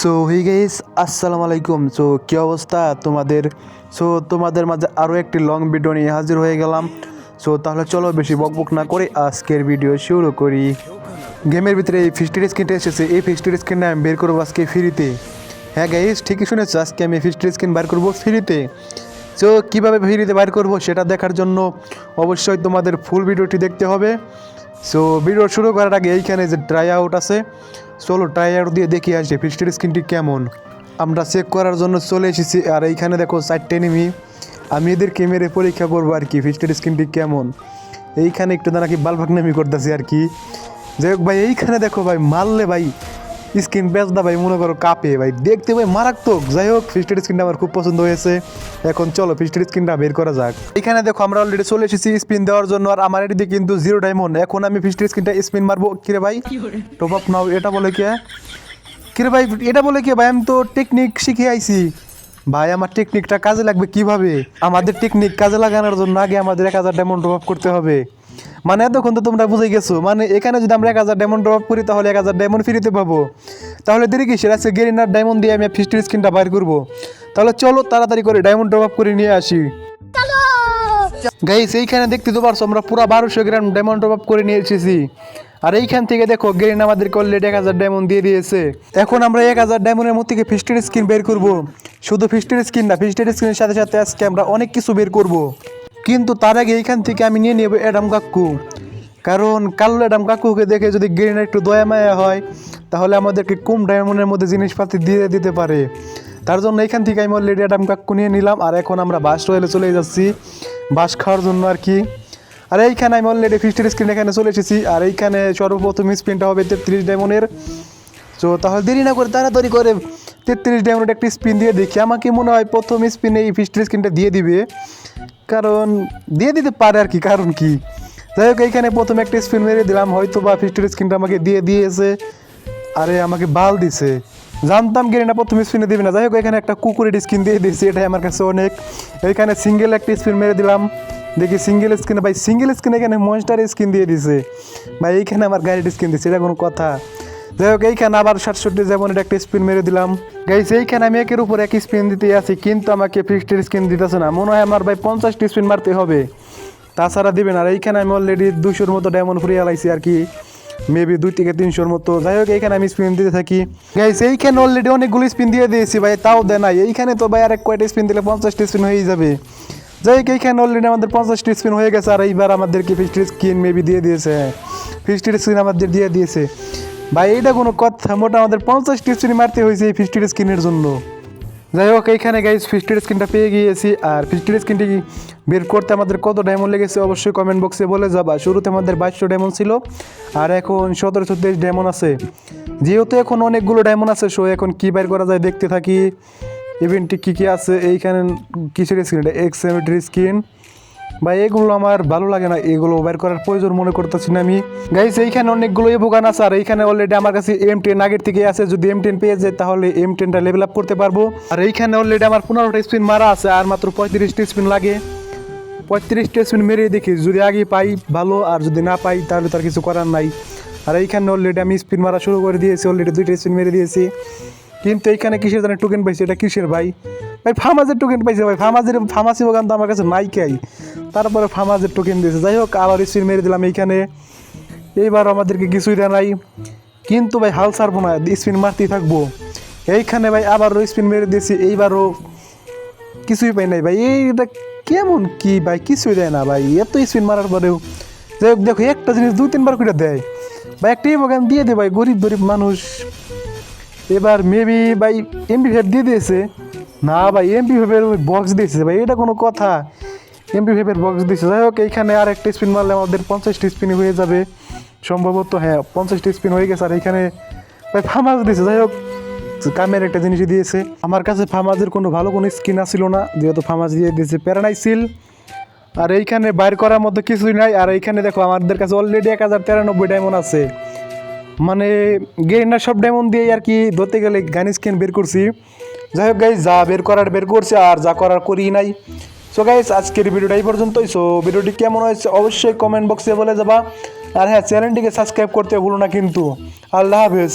So he guys আসসালামু আলাইকুম। So কী অবস্থা তোমাদের? সো তোমাদের মাঝে আরও একটি লং ভিডিও নিয়ে হাজির হয়ে গেলাম। সো তাহলে চলো বেশি বকবক না করে আজকের ভিডিও শুরু করি। গেমের ভিতরে এই ফিস্টের স্ক্রিনটা এসেছে। এই ফিস্টের স্ক্রিনটা আমি বের করব আজকে ফ্রিতে হ্যাঁ গাইস ঠিকই শুনেছো, আজকে আমি ফিস্টের স্ক্রিন বার করব ফ্রিতে সো কীভাবে ফ্রিতে বার করব সেটা দেখার জন্য অবশ্যই তোমাদের ফুল ভিডিওটি দেখতে হবে। সো ভিডিও শুরু করার আগে এইখানে যে ড্রাই আউট আছে চলো টায়ার দিয়ে দেখি আসি ফিস্টের স্ক্রিনটি কেমন। আমরা চেক করার জন্য চলে এসেছি, আর এইখানে দেখো চারটে নিমি আমি এদেরকে মেরে পরীক্ষা করব আর কি ফিস্টের স্ক্রিনটি কেমন। এইখানে একটু দানা কি বালভাগ বালভাগনামি করতেছি আর কি। যাই হোক ভাই, এইখানে দেখো ভাই, মারলে ভাই স্ক্রিন বেচদা ভাই মনে করো কাপে ভাই। দেখতে ভাই মারাত্মক। যাই হোক ফিস্টের স্ক্রিনটা আমার খুব পছন্দ হয়েছে। এখন চলো ফিস্টের স্ক্রিনটা বের করা যাক। এখানে দেখো আমরা অলরেডি চলে এসেছি স্পিন দেওয়ার জন্য আর আমার এদিকে কিন্তু জিরো ডায়মন্ড এখন আমি ফিস্টের স্ক্রিনটা স্পিন মারবো। কিরে ভাই? টপ আপ নাও এটা বলে কে? কিরে ভাই এটা বলে কি ভাই? আমি তো টেকনিক শিখে আইছি। ভাই আমার টেকনিকটা কাজে লাগবে কীভাবে? আমাদের টেকনিক কাজে লাগানোর জন্য আগে আমাদের এক হাজার ডায়মন্ড ড্রপ করতে হবে। মানে এতক্ষণ তো তোমরা বুঝে গেছো মানে এখানে যদি আমরা এক হাজার ডায়মন্ড ড্রপ করি তাহলে এক হাজার ডায়মন্ড ফ্রিতে পাবো। তাহলে দেরি কি সেটা গেরিনার ডায়মন্ড দিয়ে আমি ফিস্টের স্ক্রিনটা বাইর করব। তাহলে চলো তাড়াতাড়ি করে ডায়মন্ড ড্রপ করে নিয়ে আসি। গাইস এইখানে দেখতে তো পারছ আমরা পুরো বারোশো গ্রাম ডায়মন্ড ড্রপ করে নিয়ে এসেছি। আর এইখান থেকে দেখো গ্রেন আমাদেরকে অলরেডি এক হাজার ডায়মন্ড দিয়ে দিয়েছে। এখন আমরা এক হাজার ডায়মন্ডের মধ্যে থেকে ফিস্টের স্কিন বের করব। শুধু ফিস্টের স্কিন না ফিস্টের স্কিনের সাথে সাথে আজকে আমরা অনেক কিছু বের করব। কিন্তু তার আগে এইখান থেকে আমি নিয়ে নেব অ্যাডাম কাকু। কারণ কালো অ্যাডাম কাকুকে দেখে যদি গ্রেনের একটু দয়া মায়া হয়, তাহলে আমাদেরকে কম ডায়মন্ডের মধ্যে জিনিসপাতি দিয়ে দিতে পারে। তার জন্য এইখান থেকে আমি অলরেডি অ্যাডাম কাকু নিয়ে নিলাম, আর এখন আমরা বাস রয়েলে চলে যাচ্ছি। বাস খাওয়ার জন্য আর কি। আর এইখানে আমি অলরেডি ফিস্টের স্ক্রিন এখানে চলে এসেছি, আর এইখানে সর্বপ্রথম স্পিনটা হবে তেত্রিশ ডায়মন্ডের। তো তাহলে দেরি না করে তাড়াতাড়ি করে তেত্রিশ ডায়মন্ডের একটা স্পিন দিয়ে দেখি। আমাকে মনে হয় প্রথম স্পিনে এই ফিস্টের স্ক্রিনটা দিয়ে দিবে। কারণ দিয়ে দিতে পারে আর কি, কারণ কি? যাই হোক, এইখানে প্রথমে একটা স্পিন মেরে দিলাম হয়তো বা ফিস্টের স্ক্রিনটা আমাকে দিয়ে দিয়েছে। আরে, আমাকে বাল দিছে। জানতাম গেরিনা প্রথম স্পিনে দিবে না। যাই হোক, এখানে একটা কুকুরের স্কিন দিয়ে দিয়েছি, এটাই আমার কাছে অনেক। এখানে সিঙ্গেল একটা স্পিন মেরে দিলাম। দেখি সিঙ্গেল স্ক্রিনে ভাই সিঙ্গেল স্ক্রিন এখানে মনস্টার স্কিন দিয়ে দিছে। ভাই, এইখানে আমার গাড়ির স্কিন দিচ্ছে এটা কোনো কথা। যাই হোক, এইখানে আবার সাতষট্টি যেমন এটা একটা স্পিন মেরে দিলাম। গাইস এইখানে আমি একের উপর এক স্পিন দিতে আছি, কিন্তু আমাকে ফিক্সড স্কিন দিতেছে না। মনে হয় আমার ভাই পঞ্চাশটি স্পিন মারতে হবে। তাছাড়া দিবেন, আর এইখানে আমি অলরেডি দুশোর মতো ডায়মন্ড ফ্রি আলাইছি আর কি। মেবি দুই থেকে তিনশোর মতো। যাই হোক, এইখানে আমি স্পিন দিতে থাকি। গাইস এইখানে অলরেডি অনেকগুলো স্পিন দিয়ে দিয়েছি ভাই, তাও দেয় নাই। এইখানে তো ভাই আরেক কয়টা স্পিন দিলে পঞ্চাশটি স্পিন হয়ে যাবে। যাই হোক, এইখানে অলরেডি আমাদের পঞ্চাশটি স্পিন হয়ে গেছে, আর এইবার আমাদেরকে ফিস্টির স্কিন মেবি দিয়ে দিয়েছে। ফিস্টির স্কিন আমাদের দিয়ে দিয়েছে। ভাই, এইটা কোনো কথা, মোটা আমাদের পঞ্চাশটি স্পিন মারতে হয়েছে এই ফিস্টির স্ক্রিনের জন্য। যাই হোক, এইখানে গাইজ ফিস্টির স্ক্রিনটা পেয়ে গিয়েছি। আর ফিস্টির স্ক্রিনটি বের করতে আমাদের কত ডায়মন্ড লেগেছে অবশ্যই কমেন্ট বক্সে বলে যাবা। শুরুতে আমাদের বাইশশো ডায়মন্ড ছিল, আর এখন সতেরো চোদ্দোশ ডায়মন্ড আছে। যেহেতু এখন অনেকগুলো ডায়মন্ড আছে সো এখন কী বাইর করা যায় দেখতে থাকি। ইভেন্টটি কী কী আছে, এইখানে কিসের স্ক্রিন এটা এক্স স্ক্রিন বা এগুলো আমার ভালো লাগে না। এগুলো বের করার প্রয়োজন মনে করতেছি না আমি। গাইস এইখানে অনেকগুলো এবোগান আছে, আর এইখানে অলরেডি আমার কাছে এম টেন আগের থেকে আছে। যদি এম টেন পেয়ে যায় তাহলে এম টেনটা লেভেল আপ করতে পারব। আর এইখানে অলরেডি আমার পনেরোটা স্পিন মারা আছে, আর মাত্র পঁয়ত্রিশটি স্পিন লাগে। পঁয়ত্রিশটা স্পিন মেরে দেখি, যদি আগে পাই ভালো, আর যদি না পাই, তাহলে তার কিছু করার নাই। আর এইখানে অলরেডি আমি স্পিন মারা শুরু করে দিয়েছি অলরেডি দুইটা স্পিন মেরে দিয়েছি। কিন্তু এইখানে কিসের জানে টোকেন পাইছি? এটা কিসের ভাই? ভাই ফার্মাজের টোকেন পাইছে ভাই। ফার্মাজের ফার্মাসি বাগান তো আমার কাছে নাইকাই তারপরে ফার্মাজের টোকেন দিয়েছে। যাই হোক, আবার স্পিন মেরে দিলাম এইখানে। এইবার আমাদেরকে কিছুই নাই। কিন্তু ভাই, হাল ছাড়বো না স্পিন মারতেই থাকব। এইখানে ভাই, আবারও স্পিন মেরে দিয়েছি, এইবারও কিছুই পাই নাই ভাই। এইটা কেমন কি ভাই, কিছুই দেয় না ভাই, এত স্পিন মারার পরেও। যাই হোক, দেখো, একটা জিনিস দুই, তিনবার করে দেয়। ভাই একটাই বাগান দিয়ে দে ভাই, গরিব গরিব মানুষ। এবার মেবি ভাই এমপি ফাইভ দিয়ে দিয়েছে। না ভাই এমপি ফাইভের বক্স দিয়েছে ভাই, এটা কোনো কথা। এমপি ফাইভের বক্স দিয়েছে যাই হোক, এইখানে আর একটা স্পিন মারলে আমাদের পঞ্চাশটি স্পিন হয়ে যাবে। সম্ভবত হ্যাঁ পঞ্চাশটি স্পিন হয়ে গেছে। আর এইখানে ভাই ফার্মাস দিয়েছে যাই হোক, কামের একটা জিনিস দিয়েছে। আমার কাছে ফার্মাজের কোনো ভালো কোনো স্কিন আসছিল না, যেহেতু ফার্মাস দিয়ে দিয়েছে প্যারানাইসিল আর এইখানে বাইর করার মতো কিছুই নাই। আর এইখানে দেখো, আমাদের কাছে অলরেডি এক হাজার তিরানব্বই ডায়মন্ড আছে। মানে গেরিনার সব ডায়মন্ড দিয়ে আর কি ধরতে গেলে গান স্কিন বের করছি। যাই হোক গাই যা বের করার বের করছে। আর যা করার করি নাই। সো গাইস আজকের ভিডিওটা এই পর্যন্তই। সো ভিডিওটি কেমন হয়েছে অবশ্যই কমেন্ট বক্সে বলে যাবা। আর হ্যাঁ চ্যানেলটিকে সাবস্ক্রাইব করতে ভুলো না কিন্তু। আল্লাহ হাফেজ।